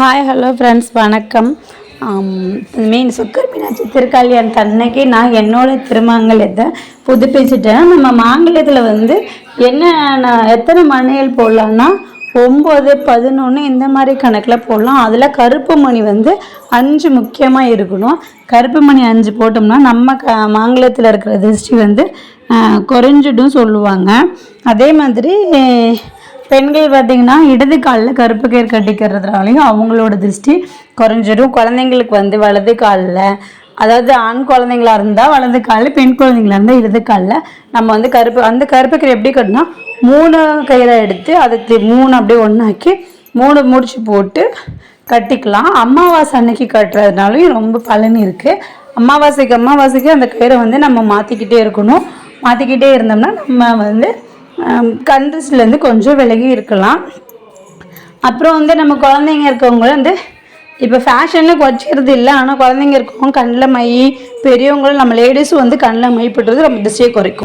Hi hello friends வணக்கம். மீன் சுக்கர் மீனாட்சி திருக்கல்யாணத்து அன்னைக்கு நான் என்னோடய திருமாங்கல்யத்தை புதுப்பிச்சுட்டேன். நம்ம மாங்கல்யத்தில் வந்து என்ன நான் எத்தனை மணிகள் போடலான்னா ஒம்பது பதினொன்று இந்த மாதிரி கணக்கில் போடலாம். அதில் கருப்பு மணி வந்து அஞ்சு முக்கியமாக இருக்கணும். கருப்பு மணி அஞ்சு போட்டோம்னா நம்ம க மாங்கலத்தில் இருக்கிற திருஷ்டி வந்து குறைஞ்சிடும் சொல்லுவாங்க. அதே மாதிரி பெண்கள் பார்த்தீங்கன்னா இடது காலில் கருப்பு கயிறு கட்டிக்கிறதுனாலையும் அவங்களோட திருஷ்டி குறைஞ்சிடும் குழந்தைங்களுக்கு வந்து வலது காலில் அதாவது ஆண் குழந்தைங்களா இருந்தால் வலது காலில் பெண் குழந்தைங்களா இருந்தால் இடது காலில் நம்ம வந்து கருப்பு அந்த கருப்பு கயிறு எப்படி கட்டினா மூணு கயிறை எடுத்து அதை மூணு அப்படியே ஒன்றாக்கி மூணு முடிச்சு போட்டு கட்டிக்கலாம். அமாவாசை அன்னைக்கு கட்டுறதுனாலையும் ரொம்ப பலன் இருக்குது அமாவாசைக்கு அமாவாசைக்கு அந்த கயிறை வந்து நம்ம மாற்றிக்கிட்டே இருக்கணும். மாற்றிக்கிட்டே இருந்தோம்னா நம்ம வந்து கண்ட்ரிஸ்லேருந்து கொஞ்சம் விலகி இருக்கலாம். அப்புறம் வந்து நம்ம குழந்தைங்க இருக்கவங்க வந்து இப்போ ஃபேஷனில் குறைச்சிக்கிறது இல்லை ஆனால் குழந்தைங்க இருக்கவங்க கண்ணில் மை பெரியவங்களும் நம்ம லேடிஸும் வந்து கண்ணில் மை போட்டுறது நம்ம திசையை குறைக்கும்.